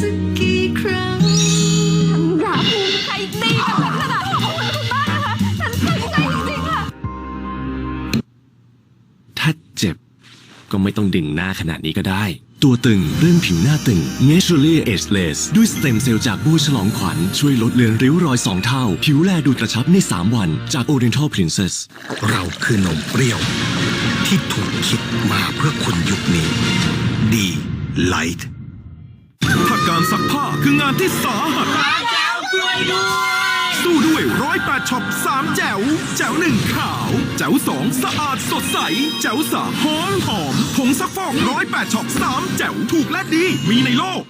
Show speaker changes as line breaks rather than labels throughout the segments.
สักกี่ครั้ง
อย่าภูมิใจดีกับฉันขนาดนี้ขอบคุณคุณมากนะคะ ฉันเสียใจจริงๆค่ะ
ถ้าเจ็บก็ไม่ต้องดึงหน้าขนาดนี้ก็ได้ ตัวตึงเรื่องผิวหน้าตึง Naturally Ageless ด้วยสเต็มเซลล์จากบัวฉลองขวัญ ช่วยลดเลือนริ้วรอย 2 เท่า ผิวแลดูกระชับใน 3 วัน จาก Oriental Princess
เราคือนมเปรี้ยว ที่ถูกคิดมาเพื่อคนยุคนี้ ดีไลท์
ถ้า การซักผ้าคืองานที่สาหัสสู้ด้วยร้อยแปดช็อปสามแจ๋ว แจ๋วหนึ่งขาว แจ๋วสองสะอาดสดใส แจ๋วสามหอมหอมผงซักฟอกร้อยแปดช็อปสามแจ๋วถูกและดี มีในโลก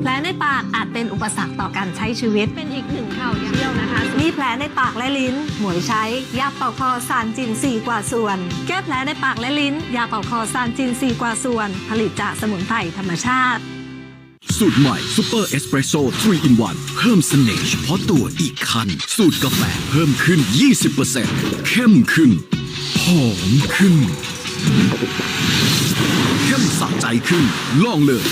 แผลในปากอาจเป็นอุปสรรคต่อการใช้ชีวิต เป็นอีกหนึ่งข่าวเที่ยวนะคะ มีแผลในปากและลิ้น หมวยใช้ยาเป่าคอซานจินซีกว่าส่วน แก้แผลในปากและลิ้น ยาเป่าคอซานจินซีกว่าส่วน ผลิตจากสมุนไพรธรรมชาติ
สูตรใหม่ซูเปอร์เอสเปรสโซ่3 in 1 เพิ่มเสน่ห์เฉพาะตัวอีกคัน สูตรกาแฟเพิ่มขึ้น 20%เข้มขึ้น หอมขึ้น เข้มสะใจขึ้น ลองเลย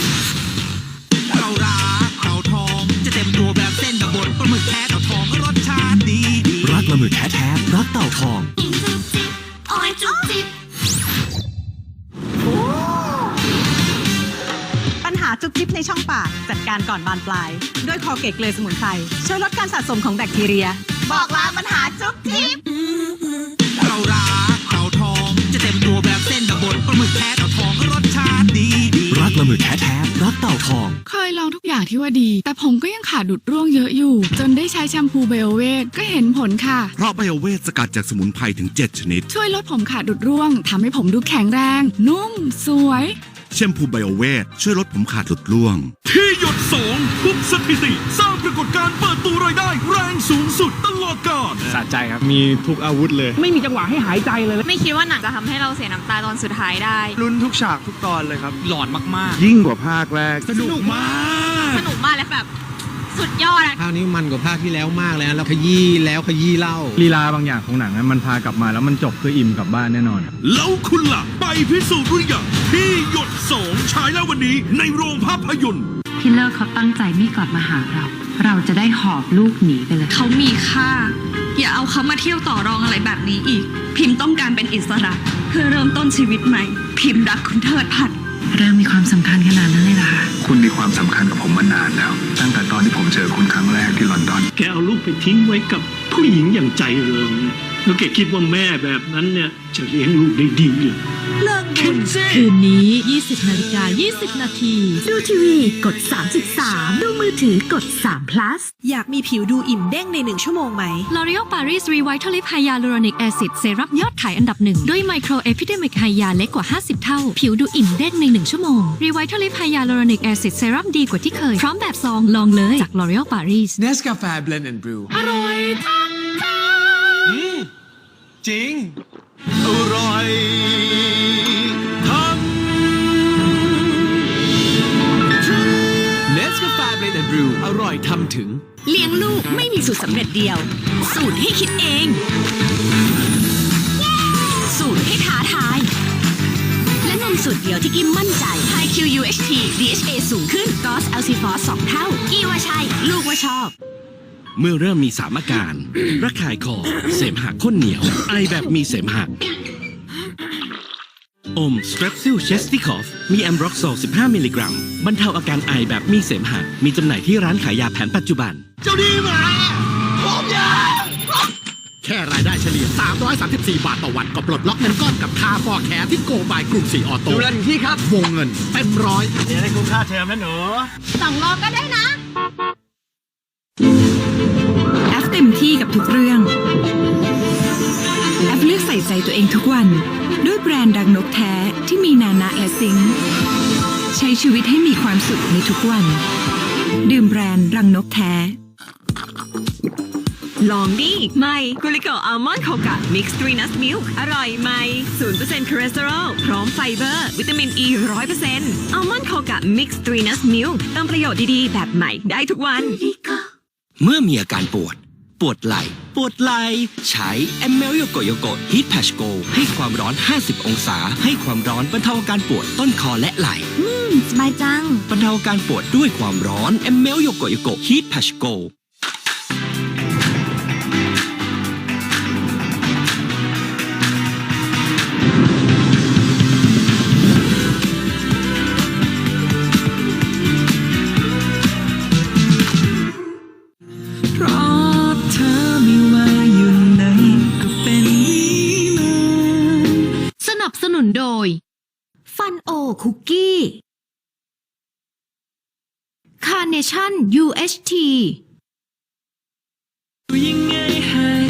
เรารักเราทอง จะเต็มตัวแบบเส้นกับบนปลาหมึกแท้เต่าทองรสชาติดีดี
รักละมือแท้ๆรักเต่าทอง
ปัญหาจุกจิบ ในช่องปาก จัดการก่อนบานปลาย ด้วยคอเกตเกลือสมุนไพรช่วยลดการสะสมของแบคทีเรีย บอกลาปัญหาจุกจิบ
เรารักเราทอง จะเต็มตัวแบบเส้นกับบนปลาหมึกแท้เต่าทองรสชาติดีดี
รักละมือแท้ๆรักเต่าทอง
เคยลองทุกอย่างที่ว่าดี แต่ผมก็ยังขาดดุดร่วงเยอะอยู่ จนได้ใช้แชมพูเบลเวทก็เห็นผลค่ะ
เพราะไบโอเวทสกัดจากสมุนไพรถึง 7 ชนิด
ช่วยลดผมขาดดุดร่วงทำให้ผมดูแข็งแรง นุ่ม สวย
แชมพูไบโอเวทช่วยลดผมขาดหลุดร่วง ที่หยดสองทุบสถิติ สร้างปรากฏการณ์เปิดตัวรายได้ แรงสูงสุดตลอดกาล
สะใจครับ มีทุกอาวุธเลย
ไม่มีจังหวะให้หายใจเลย
ไม่คิดว่าหนังจะทำให้เราเสียน้ำตาตอนสุดท้ายได้
ลุ้นทุกฉากทุกตอนเลยครับ
หลอนมาก
ยิ่งกว่าภาคแรกสนุกมาก
สนุกมากเลยแบบสุดยอดอะ
ภาคนี้มันกว่าภาคที่แล้วมากเลยนะแล้วขยี้แล้วขยี้เล่า
ลีลาบางอย่างของหนังนั้นมันพากลับมาแล้วมันจบคืออิ่มกลับบ้านแน่นอน
แล้วคุณล่ะ ไปพิสูจน์หรือยังที่ นนี้ในโรงภาพยนตร์
พี่เลิกเขาตั้งใจไม่กลับมาหาเรา เราจะได้หอบลูกหนีไปเลย
เขามีค่า อย่าเอาเขามาเที่ยวต่อรองอะไรแบบนี้อีก พิมพ์ต้องการเป็นอิสระ เพื่อเริ่มต้นชีวิตใหม่ พิมพ์รักคุณเทิดพัฒน์
เรื่องมีความสำคัญขนาดนั้นเลยเหรอคะ
คุณมีความสำคัญกับผมมานานแล้ว ตั้งแต่ตอนที่ผมเจอคุณครั้งแรกที่ลอนดอน
แกเอาลูกไปทิ้งไว้กับผู้หญิงอย่างใจเริง แล้วแกคิดว่าแม่แบบนั้นเนี่ย จะเลี้ยงลูกได้ดีเหรอ
เลิกบุญ
คืนนี้ 20 นาฬิกา 20 นาที
ดูทีวีกด 33 ดูมือถือกด 3 plus อยากมีผิวดูอิ่มเด้งในหนึ่งชั่วโมงไหม
L'Oreal Paris Revitalift Hyaluronic Acid เซรั่มยอดขายอันดับหนึ่ง ด้วยไมโครเอพิเดมิกไฮยาเล็กกว่า 50 เท่า ผิวดูอิ่มเด้งใน 1 ชั่วโมง Revitalift Hyaluronic Acid เซรั่มดีกว่าที่เคย พร้อมแบบซองลองเลยจาก L'Oreal Paris
เนสกาแฟเบลนด์แอนด์บรู อร่อยจริง
อร่อยทั้ง
เนสกาแฟเบลนด์แอนด์บรูอร่อยทำถึง
เลี้ยงลูกไม่มีสูตรสำเร็จเดียว สูตรให้คิดเอง สูตรให้ท้าทาย และนมสูตรเดียวที่กิมมั่นใจ High QUHT DHA สูงขึ้น g o s l c f o s 2เท่า กี่ว่าใช่ ลูกว่าชอบ
เมื่อเริ่มมีสามอาการ ระคายคอ เสมหะข้นเหนียว ไอแบบมีเสมหะ อมส t ตร p ซิลเชสติคอฟ มีแอมบร็อกโซล15 มิลลิกรัม บรรเทาอาการไอแบบมีเสมหะ มีจำหน่ายที่ร้านขายยาแผนปัจจุบัน
เจ้าดีหมาผมยาแค่รายได้เฉลี่ย 334 บาทต่อวันก็ปลดล็อกเงินก้อนกับค่าฟอร์แคร์ที่โกบายกรุงศรีออโต้ดูแลถึงที่ครับ วงเงินเต็มร้อยเดี๋ยวได้คุ้มค่าเทอมนะหนู
สองรอบก็ได้นะ
แอปเต็มที่กับทุกเรื่อง แอปเลือกใส่ใจตัวเองทุกวัน ด้วยแบรนด์ดังนกแท้ที่มีนานะและซิงใช้ชีวิตให้มีความสุขในทุกวัน ดื่มแบรนด์รังนกแท้ ลองดิไม่กุลิโกอัลมอนด์โคกะมิกซ์ทรีนัสมิลค์อร่อยไหม0%คอเลสเตอรอลพร้อมไฟเบอร์ วิตามินอ e ี100%อัลมอนด์โคกะมิกซ์ทรีนัสมิลค์เติมประโยชน์ดี ๆ แบบใหม่ได้ทุกวัน
เมื่อมีอาการปวด ปวดไหล่ ปวดไหล่ ใช้แอมเมลโยโกโยโกฮีตแพชโกให้ความร้อน 50 องศา ให้ความร้อนบรรเทาอาการปวดต้นคอและไหล่ อืม
สบายจัง
บรรเทาอาการปวดด้วยความร้อนแอมเมลโยโกโยโกฮีตแพชโก
ย
ฟันโอคุกกี้
คาร์เนชั่น UHT